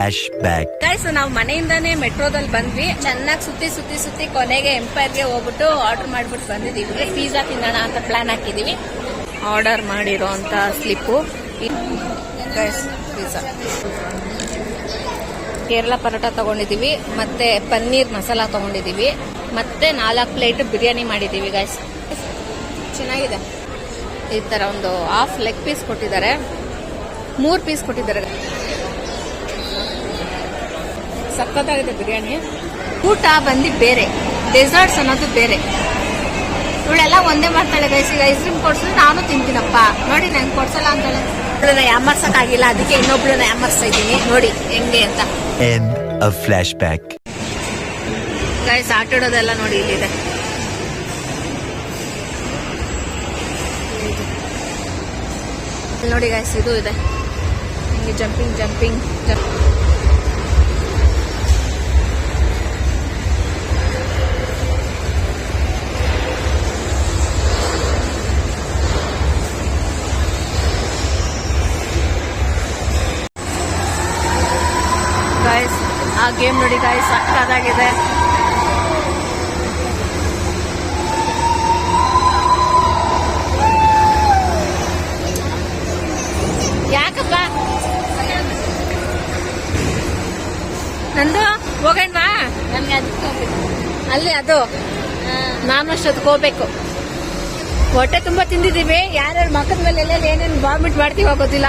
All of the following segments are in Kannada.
Flashback. ಗೈಸ್ ನಾವು ಮನೆಯಿಂದಾನೇ ಮೆಟ್ರೋದಲ್ಲಿ ಬಂದ್ವಿ. ಚೆನ್ನಾಗಿ ಸುತ್ತಿ ಸುತ್ತಿ ಸುತ್ತಿ ಕೊನೆಗೆ ಎಂಪೈರ್ಗೆ ಹೋಗ್ಬಿಟ್ಟು ಆರ್ಡರ್ ಮಾಡ್ಬಿಟ್ಟು ಬಂದಿದ್ದೀವಿ ಪಿಜ್ಜಾ ತಿನ್ನೋಣ ಅಂತ ಪ್ಲಾನ್ ಹಾಕಿದೀವಿ. ಆರ್ಡರ್ ಮಾಡಿರೋ ಅಂತ slip guys pizza Kerala parotta ತಗೊಂಡಿದೀವಿ. ಮತ್ತೆ ಪನ್ನೀರ್ ಮಸಾಲ ತಗೊಂಡಿದೀವಿ. ಮತ್ತೆ ನಾಲ್ಕು ಪ್ಲೇಟ್ ಬಿರಿಯಾನಿ ಮಾಡಿದ್ದೀವಿ ಗೈಸ್ ಚೆನ್ನಾಗಿದೆ. ಈ ತರ ಒಂದು ಹಾಫ್ ಲೆಗ್ ಪೀಸ್ ಕೊಟ್ಟಿದ್ದಾರೆ. ಮೂರ್ ಪೀಸ್ ಕೊಟ್ಟಿದ್ದಾರೆ. ಸಖತ್ತಾಗಿದೆ ಬಿರಿಯಾನಿ. ಊಟ ಬಂದು ಬೇರೆ. ಡೆಸರ್ಟ್ಸ್ ಅನ್ನೋದು ಬೇರೆ. ಇವಳೆಲ್ಲ ಒಂದೇ ಮಾಡ್ತಾಳೆ ಗೈಸ್ ಈಗ ಐಸ್ ಕ್ರೀಮ್ ಕೊಡ್ಸಿದ್ರೆ ನಾನು ತಿಂತೀನಪ್ಪ. ನೋಡಿ ನಂಗೆ ಕೊಡ್ಸಲ್ಲ ಅಂತಾಳೆ. ಒಬ್ಬಳನ್ನ ಯಾಮರ್ಸಕ್ ಆಗಿಲ್ಲ ಅದಕ್ಕೆ ಇನ್ನೊಬ್ಳನ್ನ ಯಾಮರ್ಸ್ತಾ ಇದ್ದೀನಿ. ನೋಡಿ ಹೆಂಗೆ ಅಂತ. ಫ್ಲಾಶ್ ಬ್ಯಾಕ್ ಗೈಸ್ ಆಟಾಡೋದೆಲ್ಲ ನೋಡಿ ಇಲ್ಲಿದೆ. ಇಲ್ಲಿ ನೋಡಿ ಗೈಸ್ ಇದು ಇದೆ. ಹಿಂಗೆ ಜಂಪಿಂಗ್ ಜಂಪಿಂಗ್ ಗಾಯ್ಸ್ ಆ ಗೇಮ್ ನೋಡಿ ಗಾಯ್ಸ್ ಸಕ್ಕದಾಗಿದೆ ಯಾಕಪ್ಪ? ನಂದು? ಹೋಗಣ್ವಾ? ನಮ್ಗೆ ಅದಕ್ಕೆ ಅಲ್ಲಿ ಅದು. ನಾನು ಅಷ್ಟೊತ್ತಿಗೆ ಹೋಗ್ಬೇಕು ಹೊಟ್ಟೆ ತುಂಬಾ ತಿಂದಿದ್ದೀವಿ. ಯಾರ್ಯಾರು ಮಕ್ಕದ ಮೇಲೆ ಎಲ್ಲ ಏನೇನು ಬಾಂಬಿಟ್ ಮಾಡ್ತೀವಿ ಗೊತ್ತಿಲ್ಲ.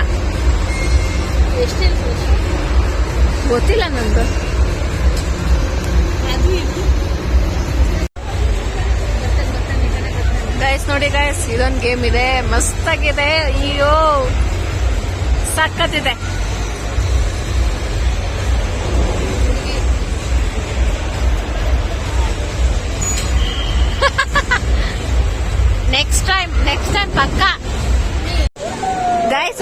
ಗೊತ್ತಿಲ್ಲ ನಂದು. ಗಾಯಸ್ ನೋಡಿ ಗಾಯಸ್ ಇದೊಂದು ಗೇಮ್ ಇದೆ. ಮಸ್ತಾಗಿದೆ. ಅಯ್ಯೋ ಸಕ್ಕತ್ತಿದೆ ನೆಕ್ಸ್ಟ್ ಟೈಮ್ ನೆಕ್ಸ್ಟ್ ಟೈಮ್ ಪಕ್ಕ. ಗಾಯಸ್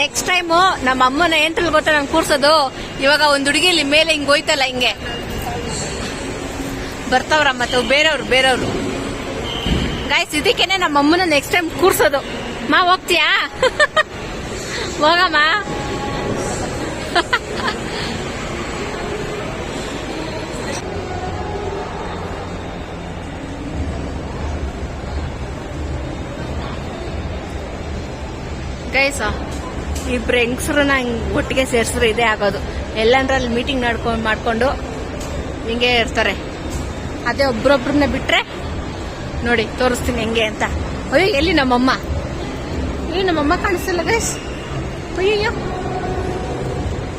ನೆಕ್ಸ್ಟ್ ಟೈಮ್ ನಮ್ಮ ಅಮ್ಮನ ಏನ್ ಗೊತ್ತಾ ನಂಗೆ ಕೂರ್ಸೋದು? ಇವಾಗ ಒಂದ್ ಹುಡುಗಿ ಇಲ್ಲಿ ಮೇಲೆ ಹಿಂಗ್ ಹೋಯ್ತಲ್ಲ ಹಿಂಗೆ. ಬರ್ತಾವ್ರ ಮತ್ತೆ ಬೇರೆಯವ್ರು ಬೇರೆಯವ್ರು. ಗೈಸ್ ಇದಕ್ಕೇನೆ ನಮ್ಮ ಅಮ್ಮನ ನೆಕ್ಸ್ಟ್ ಟೈಮ್ ಕೂರ್ಸೋದು. ಮಾ, ಹೋಗ್ತೀಯಾ? ಹೋಗಮ್ಮ. ಗೈಸ ಇಬ್ರು ಹೆಂಗಸ್ರನ್ನ ಹಿಂಗೆ ಒಟ್ಟಿಗೆ ಸೇರ್ಸಿದ್ರೆ ಇದೇ ಆಗೋದು. ಎಲ್ಲಂದ್ರಲ್ಲಿ ಮೀಟಿಂಗ್ ನಡ್ಕೊಂಡು ಮಾಡಿಕೊಂಡು ಹಿಂಗೆ ಇರ್ತಾರೆ. ಅದೇ ಒಬ್ರೊಬ್ರನ್ನ ಬಿಟ್ರೆ ನೋಡಿ ತೋರಿಸ್ತೀನಿ ಹೆಂಗೆ ಅಂತ. ಅಯ್ಯೋ, ಎಲ್ಲಿ ನಮ್ಮಮ್ಮ? ಏ ನಮ್ಮಮ್ಮ ಕಾಣಿಸಲ್ಲ ಗೈಸ್ ಅಯ್ಯೋ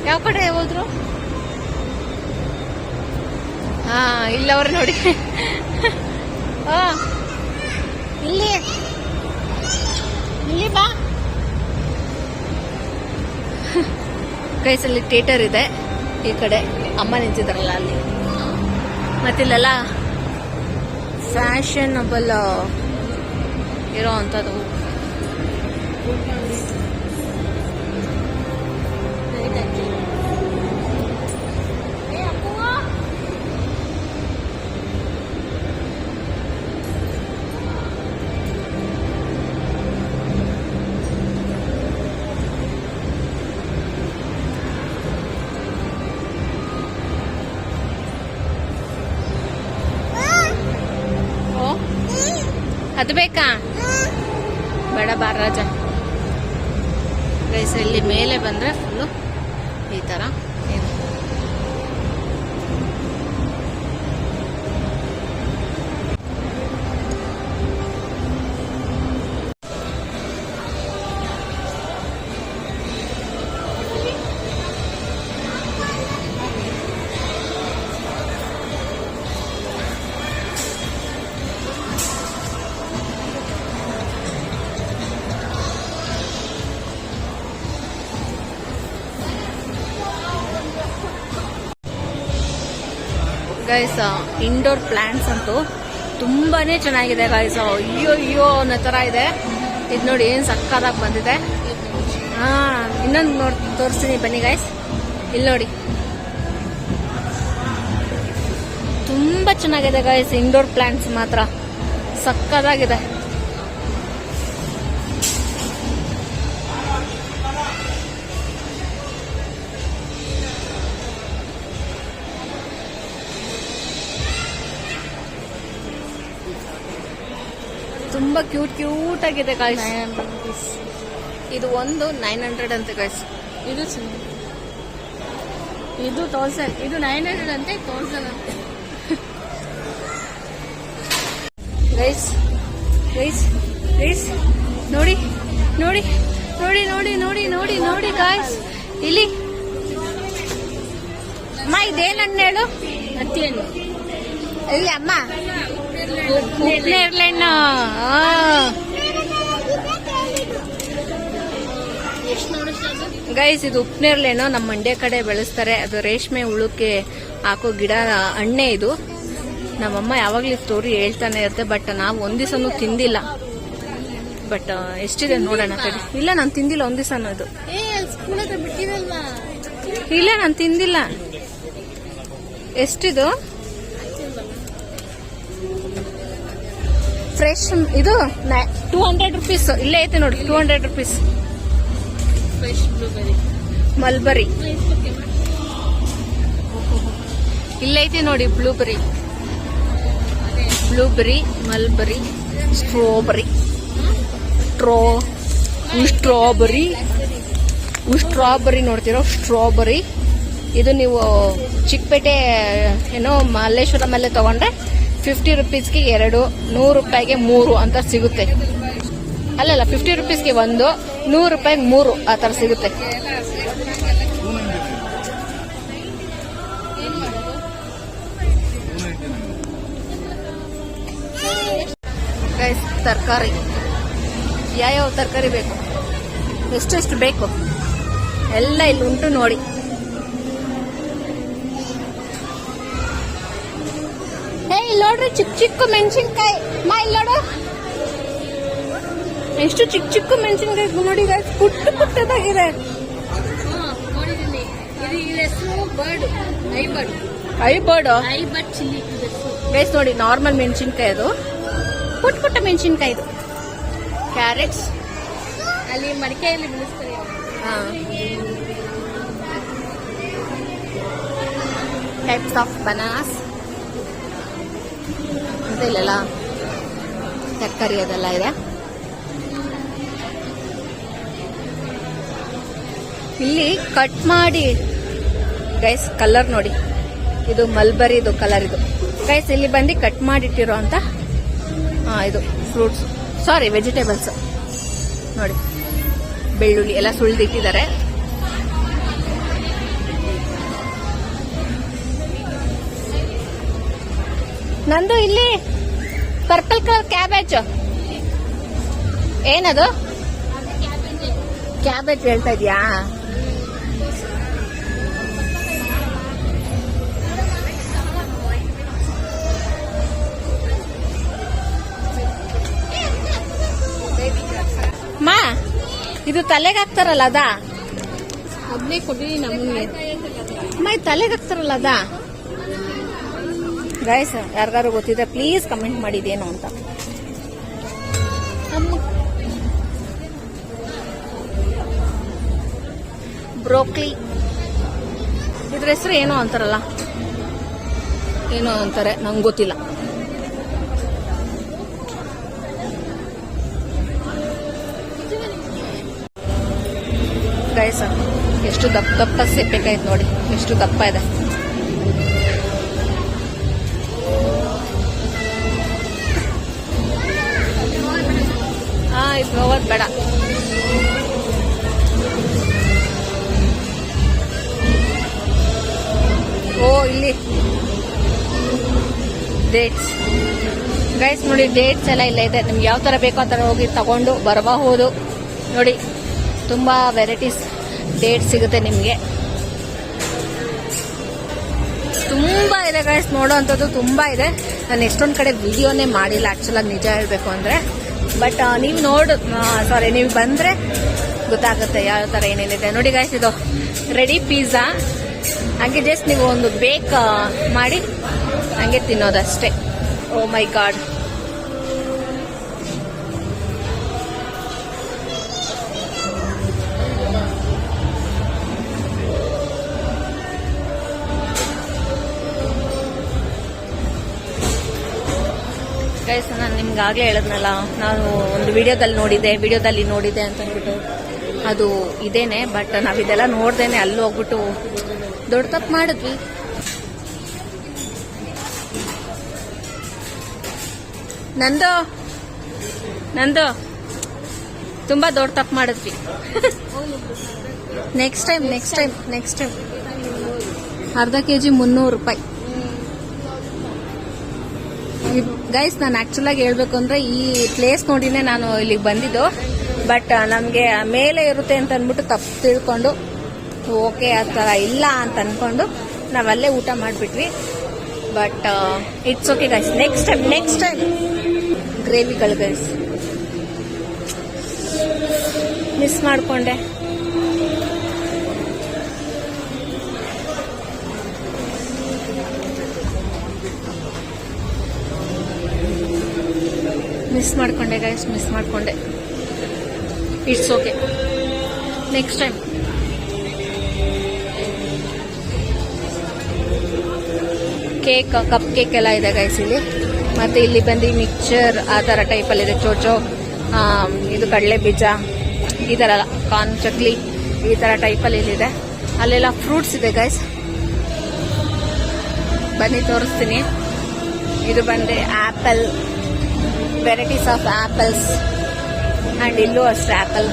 ಯಾವ ಕಡೆ ಹೋದ್ರು? ಹಾ, ಇಲ್ಲವ್ರೆ ನೋಡಿ. ಹಾ, ಇಲ್ಲಿ ಬಾ ಕೈಸಲ್ಲಿ ಥಿಯೇಟರ್ ಇದೆ. ಈ ಕಡೆ ಅಮ್ಮ ನಿಂತಿದ್ರಲ್ಲ ಅಲ್ಲಿ. ಮತ್ತಿಲ್ಲೆಲ್ಲ ಫ್ಯಾಷನಬಲ್ ಇರೋ ಅಂಥದ್ದು. ಅದು ಬೇಕಾ? ಬೇಡ ಬಾರ ರಾಜ. ಗೈಸ್ ಇಲ್ಲಿ ಮೇಲೆ ಬಂದ್ರೆ ಫುಲ್ಲು ಈ ತರ. ಗೈಸ್ ಇಂಡೋರ್ ಪ್ಲಾಂಟ್ಸ್ ಅಂತೂ ತುಂಬಾನೇ ಚೆನ್ನಾಗಿದೆ ಗೈಸ್ ಅಯ್ಯೋ ಅಯ್ಯೋ, ಅನ್ನೋ ತರ ಇದೆ. ಇದು ನೋಡಿ ಏನು ಸಕ್ಕದಾಗಿ ಬಂದಿದೆ. ಹಾ, ಇನ್ನೊಂದು ನೋಡ್, ತೋರಿಸ್ತೀನಿ ಬನ್ನಿ ಗೈಸ್ ಇಲ್ಲಿ ನೋಡಿ. ತುಂಬಾ ಚೆನ್ನಾಗಿದೆ ಗೈಸ್ ಇಂಡೋರ್ ಪ್ಲಾಂಟ್ಸ್ ಮಾತ್ರ. ಸಕ್ಕದಾಗಿದೆ ತುಂಬಾ ಕ್ಯೂಟ್ ಕ್ಯೂಟ್ ಆಗಿದೆ ಗಾಯ್ಸ್ ಇದು ಒಂದು ನೈನ್ ಹಂಡ್ರೆಡ್ ಅಂತ ಗಾಯ್ಸ್ ಇದು ಇದು ತೌಸಂಡ್ ಇದು ನೈನ್ ಹಂಡ್ರೆಡ್ ಅಂತೆ ತೌಸಂಡ್ ಅಂತೆ. ಗೈಸ್ ಗೈಸ್ ಗೈಸ್ ನೋಡಿ ನೋಡಿ ನೋಡಿ ನೋಡಿ ನೋಡಿ ನೋಡಿ ನೋಡಿ ಗಾಯ್ಸ್ ಇಲ್ಲಿ. ಅಮ್ಮ ಇದೇನು ಹಣ್ಣು ಹೇಳು? ಹಣ್ಣು ಇಲ್ಲಿ ಅಮ್ಮ. ನೇರ್ಲೆಣ್ಣು ಗೈಸ್ ಇದು ಉಪ್ನೇರ್ಲೆಣ್ಣು ನಮ್ಮ ಮಂಡ್ಯ ಕಡೆ ಬೆಳೆಸ್ತಾರೆ. ಅದು ರೇಷ್ಮೆ ಹುಳುಕ್ಕೆ ಹಾಕೋ ಗಿಡ ಹಣ್ಣೆ ಇದು. ನಮ್ಮಮ್ಮ ಯಾವಾಗ್ಲೂ ಸ್ಟೋರಿ ಹೇಳ್ತಾನೆ ಇರುತ್ತೆ ಬಟ್ ನಾವು ಒಂದ್ ದಿವಸನೂ ತಿಂದಿಲ್ಲ. ಬಟ್ ಎಷ್ಟಿದೆ ನೋಡೋಣ ಕಡೆ ಇಲ್ಲ ನಾನು ತಿಂದಿಲ್ಲ ಒಂದ್ ದಿವಸನೂ ಇದು ಇಲ್ಲ ನಾನು ತಿಂದಿಲ್ಲ. ಎಷ್ಟಿದು? ಫ್ರೆಶ್ ಇದು ಟೂ ಹಂಡ್ರೆಡ್ ರುಪೀಸ್ ಇಲ್ಲೇ ಐತೆ ನೋಡಿ two hundred rupees fresh blueberry mulberry ಇಲ್ಲೈತೆ ನೋಡಿ blueberry blueberry mulberry strawberry straw strawberry strawberry ನೋಡ್ತಿರೋ strawberry ಇದು ನೀವು ಚಿಕ್ಕಪೇಟೆ ಏನೋ ಮಲ್ಲೇಶ್ವರ ಮೇಲೆ ತಗೊಂಡ್ರೆ ಫಿಫ್ಟಿ ರುಪೀಸ್ಗೆ ಎರಡು, ನೂರು ರೂಪಾಯಿಗೆ ಮೂರು ಅಂತ ಸಿಗುತ್ತೆ. ಅಲ್ಲಲ್ಲ ಫಿಫ್ಟಿ ರುಪೀಸ್ಗೆ ಒಂದು, ನೂರು ರೂಪಾಯಿಗೆ ಮೂರು ಆ ಥರ ಸಿಗುತ್ತೆ. ತರಕಾರಿ. ಯಾವ್ಯಾವ ತರಕಾರಿ ಬೇಕು? ಎಷ್ಟೆಷ್ಟು ಬೇಕು? ಎಲ್ಲ ಇಲ್ಲಿ ಉಂಟು ನೋಡಿ. ಇಲ್ಲಿ ನೋಡ್ರಿ ಚಿಕ್ಕ ಚಿಕ್ಕ ಮೆಣಸಿನ್ಕಾಯಿ. ಮಾ ಇಲ್ಲಿ ನೋಡು. ಎಷ್ಟು ಚಿಕ್ಕ ಚಿಕ್ಕ ಮೆಣಸಿನ್ಕಾಯಿ ನೋಡಿ ಪುಟ್ಟ ಪುಟ್ಟದಾಗಿದೆ. ಬೇಸ್ ಐ ಬರ್ಡ್ ನೋಡಿ ನಾರ್ಮಲ್ ಮೆಣಸಿನ್ಕಾಯಿ ಅದು. ಪುಟ್ಟ ಪುಟ್ಟ ಮೆಣಸಿನ್ಕಾಯಿ ಇದು. ಕ್ಯಾರೆಟ್ಸ್ ಅಲ್ಲಿ ಮಡಿಕೆಯಲ್ಲಿ ಬೆಳೆಸ್ತಾರೆ. ಟೈಪ್ಸ್ ಆಫ್ ಬನಾನಾಸ್ ಮತ್ತೆ ಇಲ್ಲೆಲ್ಲ ತರಕಾರಿ ಅದೆಲ್ಲ ಇದೆ. ಇಲ್ಲಿ ಕಟ್ ಮಾಡಿ ಗೈಸ್ ಕಲರ್ ನೋಡಿ. ಇದು ಮಲ್ಬರಿದು ಕಲರ್ ಇದು. ಗೈಸ್ ಇಲ್ಲಿ ಬಂದು ಕಟ್ ಮಾಡಿಟ್ಟಿರೋ ಅಂತ ಆ, ಇದು ಫ್ರೂಟ್ಸ್ ಸಾರಿ ವೆಜಿಟೇಬಲ್ಸ್ ನೋಡಿ. ಬೆಳ್ಳುಳ್ಳಿ ಎಲ್ಲ ಸುಳಿದಿಟ್ಟಿದ್ದಾರೆ. ನಂದು ಇಲ್ಲಿ ಪರ್ಪಲ್ ಕಲರ್ ಕ್ಯಾಬೇಜ್ ಏನದು? ಕ್ಯಾಬೇಜ್ ಹೇಳ್ತಾ ಇದ್ಯಾ? ಮಾ ಇದು ತಲೆಗೆ ಹಾಕ್ತಾರಲ್ಲ ಅದಾ? ಅದ್ನೇ ಕೊಡಿ ನಮಗೆ. ಅಮ್ಮ ತಲೆಗೆ ಹಾಕ್ತಾರಲ್ಲ ಅದಾ? ಗೈಸ್ ಯಾರಿಗಾರು ಗೊತ್ತಿದ್ರೆ ಪ್ಲೀಸ್ ಕಮೆಂಟ್ ಮಾಡಿದೇನು ಅಂತ. ಬ್ರೋಕ್ಲಿ ಇದ್ರ ಹೆಸರು ಏನೋ ಅಂತಾರಲ್ಲ? ಏನೋ ಅಂತಾರೆ ನಂಗೆ ಗೊತ್ತಿಲ್ಲ. ಗೈಸ್ ಎಷ್ಟು ದಪ್ಪ ದಪ್ಪ ಸಿಪ್ಪೆಕಾಯ್ತು ನೋಡಿ. ಎಷ್ಟು ದಪ್ಪ ಇದೆ. ಇದು ಹೋಗೋದು ಬೇಡ. ಓ, ಇಲ್ಲಿ. ಡೇಟ್ಸ್ ಗೈಸ್ ನೋಡಿ ಡೇಟ್ಸ್ ಎಲ್ಲ ಇಲ್ಲ, ಇದೆ. ನಿಮ್ಗೆ ಯಾವ ಥರ ಬೇಕೋ ಆ ಥರ ಹೋಗಿ ತಗೊಂಡು ಬರಬಹುದು. ನೋಡಿ, ತುಂಬ ವೆರೈಟೀಸ್ ಡೇಟ್ ಸಿಗುತ್ತೆ ನಿಮಗೆ. ತುಂಬ ಇದೆ ಗೈಸ್ ನೋಡೋವಂಥದ್ದು ತುಂಬ ಇದೆ. ನಾನು ಎಷ್ಟೊಂದು ಕಡೆ ವಿಡಿಯೋನೇ ಮಾಡಿಲ್ಲ ಆ್ಯಕ್ಚುಲಾಗಿ ನಿಜ ಹೇಳಬೇಕು ಅಂದ್ರೆ. ಬಟ್ ನೀವು ನೋಡು ಸಾರಿ ನೀವು ಬಂದ್ರೆ ಗೊತ್ತಾಗುತ್ತೆ ಯಾವ ಥರ ಏನೇನಿದೆ. ನೋಡಿ ಗಾಯ್ಸ್ ಇದು ರೆಡಿ ಪಿಜ್ಜಾ ಹಂಗೆ ಜಸ್ಟ್ ನೀವು ಒಂದು ಬೇಕ್ ಮಾಡಿ ಹಂಗೆ ತಿನ್ನೋದಷ್ಟೇ. ಓ ಮೈ ಗಾಡ್ ಗೈಸ್ ನಾನು ನಿಮ್ಗೆ ಆಗಲೇ ಹೇಳಿದ್ನಲ್ಲ, ನಾನು ಒಂದು ವಿಡಿಯೋದಲ್ಲಿ ನೋಡಿದೆ ವಿಡಿಯೋದಲ್ಲಿ ನೋಡಿದೆ ಅಂತ ಅಂದ್ಬಿಟ್ಟು ಅದು ಇದೇನೆ ಬಟ್ ನಾವು ಇದೆಲ್ಲ ನೋಡ್ದೇನೆ, ಅಲ್ಲಿ ಹೋಗ್ಬಿಟ್ಟು ದೊಡ್ಡ ತಪ್ಪು ಮಾಡಿದ್ವಿ. ನಂದು ನಂದು, ತುಂಬಾ ದೊಡ್ಡ ತಪ್ಪು ಮಾಡಿದ್ವಿ. Next time next time next time ಅರ್ಧ ಕೆ ಜಿ ಮುನ್ನೂರು ರೂಪಾಯಿ. ಗೈಸ್ ನಾನು ಆಕ್ಚುಲ್ ಆಗಿ ಹೇಳ್ಬೇಕು ಅಂದ್ರೆ ಈ ಪ್ಲೇಸ್ ನೋಡಿನೇ ನಾನು ಇಲ್ಲಿಗೆ ಬಂದಿದ್ದು. ಬಟ್ ನಮಗೆ ಮೇಲೆ ಇರುತ್ತೆ ಅಂತ ಅಂದ್ಬಿಟ್ಟು ತಪ್ಪು ತಿಳ್ಕೊಂಡು ಓಕೆ ಆ ಥರ ಇಲ್ಲ ಅಂತ ಅನ್ಕೊಂಡು ನಾವಲ್ಲೇ ಊಟ ಮಾಡಿಬಿಟ್ವಿ. But it's okay guys next time next time ಗ್ರೇವಿಗಳು guys miss ಮಾಡಿಕೊಂಡೆ. ಮಿಸ್ ಮಾಡ್ಕೊಂಡೆ ಗೈಸ್ ಮಿಸ್ ಮಾಡ್ಕೊಂಡೆ. It's okay next time cake cup cake ಎಲ್ಲ ಇದೆ ಗೈಸ್ ಇಲ್ಲಿ. ಮತ್ತೆ ಇಲ್ಲಿ ಬಂದು ಮಿಕ್ಚರ್ ಆ ಥರ ಟೈಪಲ್ಲಿ ಇದೆ. ಚೋಚೋ ಇದು ಕಡಲೆ ಬೀಜ ಈ ಥರ ಕಾರ್ನ್ ಚಕ್ಲಿ ಈ ಥರ ಟೈಪಲ್ಲಿ ಇಲ್ಲಿದೆ ಅಲ್ಲೆಲ್ಲ ಫ್ರೂಟ್ಸ್ ಇದೆ ಗೈಸ್ ಬನ್ನಿ, ತೋರಿಸ್ತೀನಿ. ಇದು ಬಂದೆ apple varieties of apples and ಇಲ್ಲೂ ಅಷ್ಟೇ ಆಪಲ್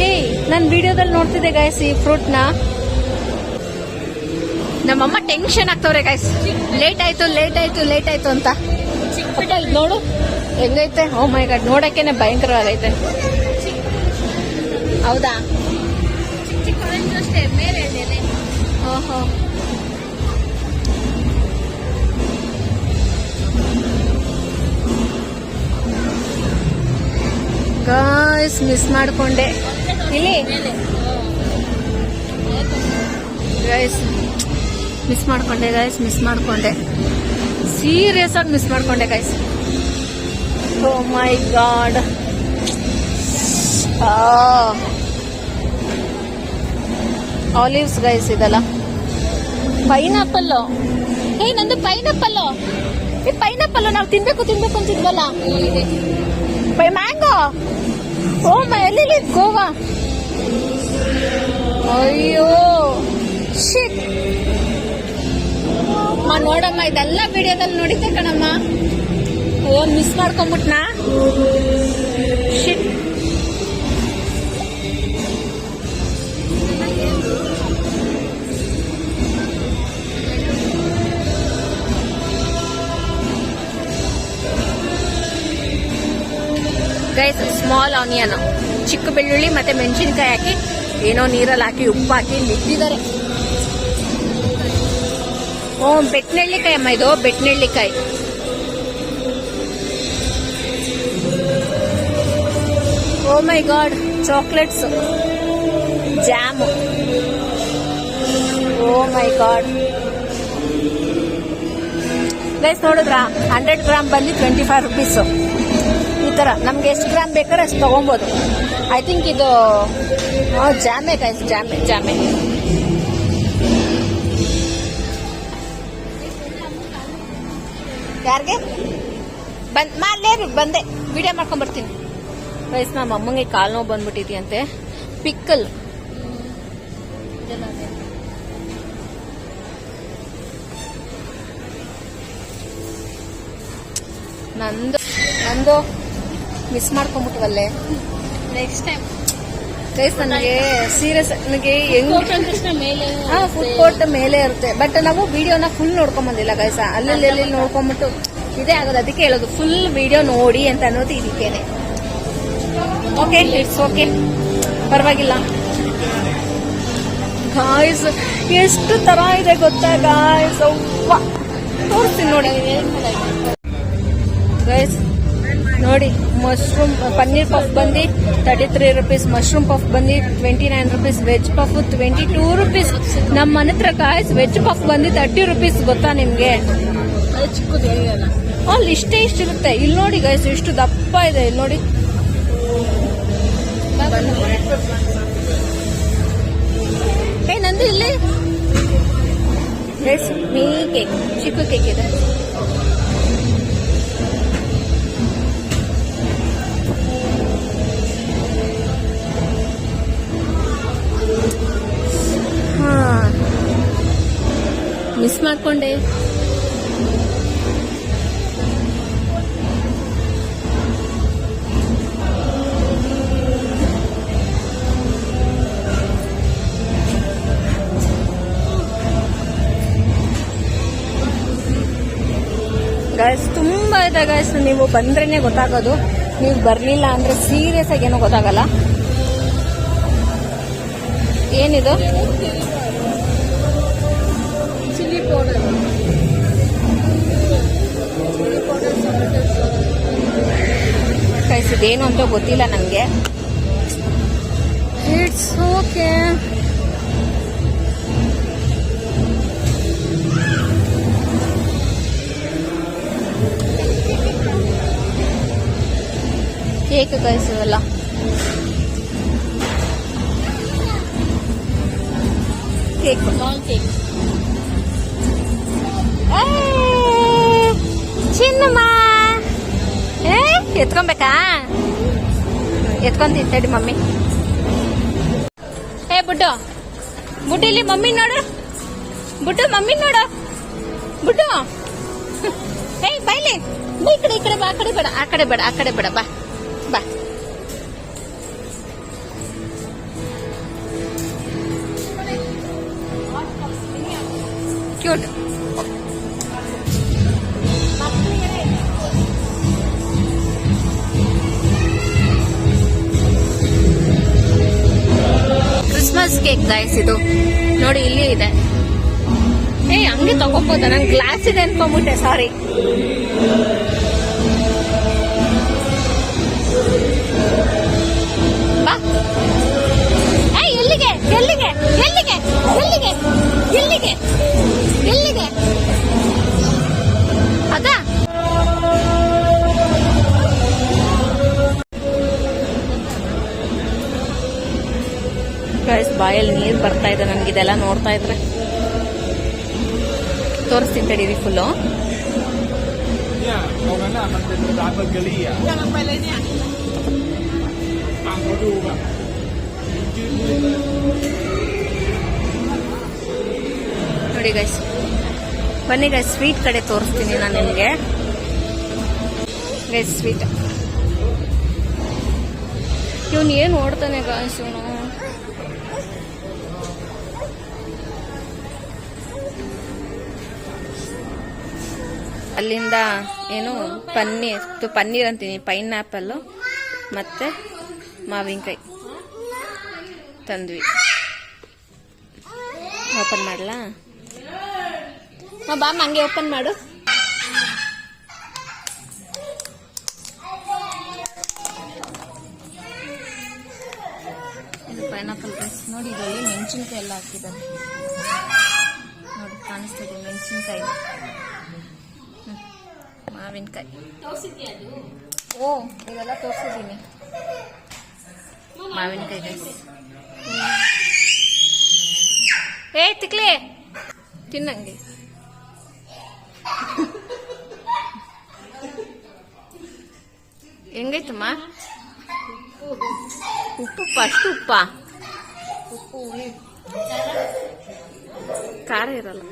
ಹೇ ನಾನು ವಿಡಿಯೋದಲ್ಲಿ ನೋಡ್ತಿದ್ದೆ ಗಾಯ್ಸ್ ಈ ಫ್ರೂಟ್ನ ನಮ್ಮಮ್ಮ ಟೆನ್ಷನ್ ಆಗ್ತವ್ರೆ ಗಾಯ್ಸ್ ಲೇಟ್ ಆಯ್ತು ಲೇಟ್ ಆಯ್ತು ಲೇಟ್ ಆಯ್ತು ಅಂತ. ನೋಡು. ಹೆಂಗೈತೆ? ಓ ಮೈ ಗಾಡ್ ನೋಡಕ್ಕೇನೆ ಭಯಂಕರವಾಗೈತೆ. ಹೌದಾ. ಓಹೋ. ಗಾಯ್ಸ್ ಮಿಸ್ ಮಾಡ್ಕೊಂಡೆ. ಇಲ್ಲಿ ಗಾಯ್ಸ್ ಮಿಸ್ ಮಾಡ್ಕೊಂಡೆ ಗಾಯ್ಸ್ ಮಿಸ್ ಮಾಡ್ಕೊಂಡೆ. ಸೀರಿಯಸ್ ಆಗಿ ಮಿಸ್ ಮಾಡ್ಕೊಂಡೆ guys. Guys oh my god olives guys ಇದಲ್ಲ. ಪೈನಾಪಲ್ ಏ ನಂದು ಪೈನಾಪಲ್ ಈ ಪೈನಾಪಲ್ ನಾವು ತಿನ್ಬೇಕು ತಿನ್ಬೇಕು ಅಂತಿದ್ವಲ್ಲ? ಮ್ಯಾಂಗೋ ಓ ಮೈ ಎಲ್ಲಿ ಗೋವಾ. ಅಯ್ಯೋ ಶಿಟ್ ಅಮ್ಮ, ನೋಡಮ್ಮ, ಇದೆಲ್ಲ ವಿಡಿಯೋದಲ್ಲಿ ನೋಡಿದ್ದೆ ಕಣಮ್ಮ. ಓ ಮಿಸ್ ಮಾಡ್ಕೊಂಬಿಟ್ನಾ? ಶಿಟ್ ಗೈಸ್ ಸ್ಮಾಲ್ ಆನಿಯನ್ ಚಿಕ್ಕ ಬೆಳ್ಳುಳ್ಳಿ ಮತ್ತೆ ಮೆಣಸಿನ್ಕಾಯಿ ಹಾಕಿ, ಏನೋ ನೀರಲ್ಲಿ ಹಾಕಿ, ಉಪ್ಪು ಹಾಕಿ ಬಿಟ್ಟಿದ್ದಾರೆ ಓ, ಬೆಟ್ನೆಳ್ಳಿಕಾಯಿ ಅಮ್ಮ ಇದು, ಬೆಟ್ನೆಳ್ಳಿಕಾಯಿ. ಓ my god, chocolates. Jam. Oh my god. Guys ನೋಡಿದ್ರಾ? ಹಂಡ್ರೆಡ್ ಗ್ರಾಮ್ ಬಂದು ಟ್ವೆಂಟಿ ಫೈವ್ ರುಪೀಸು ಥರ ನಮ್ಗೆ ಎಷ್ಟು ಗ್ರಾಮ್ ಬೇಕಾದ್ರೆ ಅಷ್ಟು ತೊಗೊಬೋದು. ಐ ಥಿಂಕ್ ಇದು ಜಾಮೆ ಗೈಸ್ ಜಾಮೆ ಜಾಮೆ ಯಾರಿಗೆ? ಬಂದ್ ಮಾಡ್ಲೇರು ಬಂದೆ. ವಿಡಿಯೋ ಮಾಡ್ಕೊಂಡ್ ಬರ್ತೀನಿ ಗೈಸ್ ನಮ್ಮ ಅಮ್ಮಂಗೆ ಕಾಲು ನೋವು ಬಂದ್ಬಿಟ್ಟಿದ್ಯಂತೆ. ಪಿಕ್ಕಲ್. ನಂದು ನಂದು. ಮಿಸ್ ಮಾಡ್ಕೊಂಡ್ಬಿಟ್ವಲ್ಲೇ. ನೆಕ್ಸ್ಟ್ ಟೈಮ್ ಗೈಸ್ ನನಗೆ ಸೀರಿಯಸ್ ನನಗೆ ಹೆಂಗ್ ಹಾ ಫುಡ್ ಕೋರ್ಟ್ ಮೇಲೆ ಇರುತ್ತೆ. ಬಟ್ ನಾವು ವಿಡಿಯೋನ ಫುಲ್ ನೋಡ್ಕೊಂಡ್ ಬಂದಿಲ್ಲ ಗೈಸ ಅಲ್ಲಲ್ಲಿ ಎಲ್ಲಿ ನೋಡ್ಕೊಂಡ್ಬಿಟ್ಟು ಇದೇ ಆಗೋದು. ಅದಕ್ಕೆ ಹೇಳೋದು. ಫುಲ್ ವಿಡಿಯೋ ನೋಡಿ ಅಂತ ಅನ್ನೋದು ಇದಕ್ಕೇನೆ. ಓಕೆ ಇಟ್ಸ್ ಓಕೆ ಪರವಾಗಿಲ್ಲ. ಗಾಯ್ಸ್ ಎಷ್ಟು ತರ ಇದೆ ಗೊತ್ತಾ ಗಾಯ್ಸ್ ತೋರಿಸ್ತೀನಿ ನೋಡಿ. ಗೈಸ್ ನೋಡಿ ಮಶ್ರೂಮ್ ಪನ್ನೀರ್ ಪಫ್ ಬಂದು thirty three rupees mushroom puff ಬಂದು twenty nine rupees veg puff twenty two rupees ನಮ್ಮ ಮನೆ ಹತ್ರ ಗಾಯ್ಸ್ ವೆಜ್ ಪಫ್ ಬಂದು ತರ್ಟಿ ರುಪೀಸ್ ಗೊತ್ತಾ ನಿಮ್ಗೆ ಅಲ್ಲಿ ಇಷ್ಟೇ ಇರುತ್ತೆ ಇಲ್ಲಿ ನೋಡಿ ಗೈಸ್ ಇಷ್ಟು ದಪ್ಪ ಇದೆ ಇಲ್ಲಿ ನೋಡಿ. ಏನಂದ್ರೆ ನಂದು ಇಲ್ಲಿ? ಗೈಸ್ ಮೀ ಕೇಕ್ ಚಿಕ್ಕ ಕೇಕ್ ಇದೆ. ಮಿಸ್ ಮಾಡ್ಕೊಂಡೆ. ಗೈಸ್ ತುಂಬಾ ಇದೆ ಗೈಸ್ ನೀವು ಬಂದ್ರೇನೆ ಗೊತ್ತಾಗೋದು. ನೀವು ಬರ್ಲಿಲ್ಲ ಅಂದ್ರೆ ಸೀರಿಯಸ್ ಆಗಿ ಏನೋ ಗೊತ್ತಾಗಲ್ಲ. ಏನಿದು? ಗೈಸ್ ಇದೇನು ಅಂತ ಗೊತ್ತಿಲ್ಲ ನನಗೆ ಇಟ್ಸ್ ಓಕೆ ಕೇಕ್ ಗೈಸ್ ಇವೆಲ್ಲ ಕೇಕ್ ಲಾಂಗ್ ಕೇಕ್ ಚಿನ್ನಮ್ಮ ಏ, ಎತ್ಕೊಬೇಕಾ? ಎತ್ಕೊಂತೀನಿ ತಡಿ ಮಮ್ಮಿ. ಏ, ಬುಡ್ಡು. ಬುಡ್ಡು ಇಲ್ಲಿ ಮಮ್ಮಿ ನೋಡು. ಬುಡ್ಡು, ಮಮ್ಮಿ ನೋಡು. ಬುಡ್ಡು. ಏಯ್ ಬೈಲಿ. ಈ ಕಡೆ ಈ ಕಡೆ ಬಾ, ಆ ಕಡೆ ಬೇಡ, ಆ ಕಡೆ ಬೇಡ, ಆ ಕಡೆ ಬೇಡ, ಬಾ ಬಾ. ಕ್ಯೂಟ್ ಕೇಕ್ ಇದು. ನೋಡಿ, ಇಲ್ಲಿ ಇದೆ. ಏ ಹಂಗೆ ತಗೋಬೋದ? ನಂಗೆ ಗ್ಲಾಸ್ ಇದೆ ಅನ್ಕೊಂಬಿಟ್ಟೆ ಸಾರಿ ಎಲ್ಲಿಗೆ? ಎಲ್ಲಿಗೆ? ಎಲ್ಲಿಗೆ? ಎಲ್ಲಿಗೆ? ಎಲ್ಲಿಗೆ? ಗಾಯಸ್ ಬಾಯಲ್ಲಿ ನೀರು ಬರ್ತಾ ಇದೆ, ನನಗೆ ಇದೆಲ್ಲ ನೋಡ್ತಾ ಇದ್ರೆ. ತೋರಿಸ್ತೀನಿ ತಡೀರಿ ಫುಲ್ಲು ನೋಡಿ ಗಾಯ್ಸ್ ಬನ್ನಿ ಗಾಯ್ ಸ್ವೀಟ್ ಕಡೆ ತೋರಿಸ್ತೀನಿ ನಾನು ನಿಮಗೆ. ಗೈಸ್ ಸ್ವೀಟ್ ಇವನು ಏನು ಓಡ್ತಾನೆ ಗಾಯ್ಸ್ ಇವನು? ಅಲ್ಲಿಂದ ಏನು ಪನ್ನೀರ್ ಪನ್ನೀರ್ ಅಂತೀನಿ ಪೈನ್ ಮತ್ತು ಮಾವಿನಕಾಯಿ ತಂದ್ವಿ. ಓಪನ್ ಮಾಡಲಾ? ಬಾ, ಹಂಗೆ ಓಪನ್ ಮಾಡು. ಇದು ಪೈನಾಪಲ್ ರೈಸ್ ನೋಡಿ, ಇದರಲ್ಲಿ ಮೆಣಸಿನ್ಕಾಯಿ ಎಲ್ಲ ಹಾಕಿದ್ದಾರೆ. ನೋಡಿ ಕಾಣಿಸ್ತಿದೆ ಮೆಣಸಿನ್ಕಾಯಿ. ಮಾವಿನಕಾಯಿ. ಓ ಇದೆಲ್ಲ ತೋರಿಸಿದ್ದೀನಿ. ಮಾವಿನಕಾಯಿ ಗೈಸ್ ಏ ತಿಕ್ಲೆ. ತಿನ್ನಂಗೆ. ಹೆಂಗೈತಮ್ಮ ಉಪ್ಪು ಫಸ್ಟ್ ಉಪ್ಪ ಉಪ್ಪು? ಖಾರ ಇರಲ್ಲ.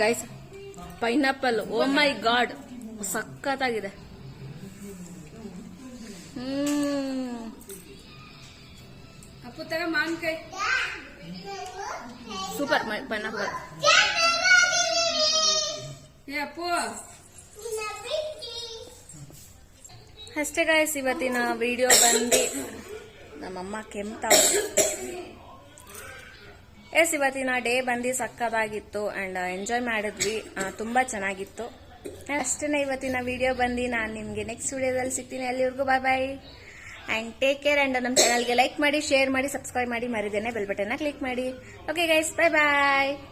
Guys pineapple oh my god ಸಖತ್ತಾಗಿದೆ. ಹ್ಮ್. ಅಪ್ಪು ತರ ಮಾವಿನಕಾಯಿ. ಸೂಪರ್ ಪೈನಾಪಲ್ ಏ ಅಪ್ಪು. ಅಷ್ಟೇ ಗಾಯ್ಸ್ ಇವತ್ತಿನ ವಿಡಿಯೋ ಬಂದು ನಮ್ಮಮ್ಮ ಕೆಮ್ತಾವ ಎಸ್ ಇವತ್ತಿನ ಡೇ ಬಂದು ಸಕ್ಕದಾಗಿತ್ತು ಅಂಡ್ ಎಂಜಾಯ್ ಮಾಡಿದ್ವಿ. ಆ, ತುಂಬಾ ಚೆನ್ನಾಗಿತ್ತು. ಅಷ್ಟೇ ಇವತ್ತಿನ ವಿಡಿಯೋ ಬಂದು ನಾನು ನಿಮಗೆ ನೆಕ್ಸ್ಟ್ ವಿಡಿಯೋದಲ್ಲಿ ಸಿಗ್ತೀನಿ. ಅಲ್ಲಿವರೆಗೂ bye bye and take care and ನಮ್ಮ ಚಾನಲ್ಗೆ ಲೈಕ್ ಮಾಡಿ ಶೇರ್ ಮಾಡಿ ಸಬ್ಸ್ಕ್ರೈಬ್ ಮಾಡಿ ಮರಿದೇನೆ ಬೆಲ್ ಬಟನ್ನ ಕ್ಲಿಕ್ ಮಾಡಿ. Okay guys bye bye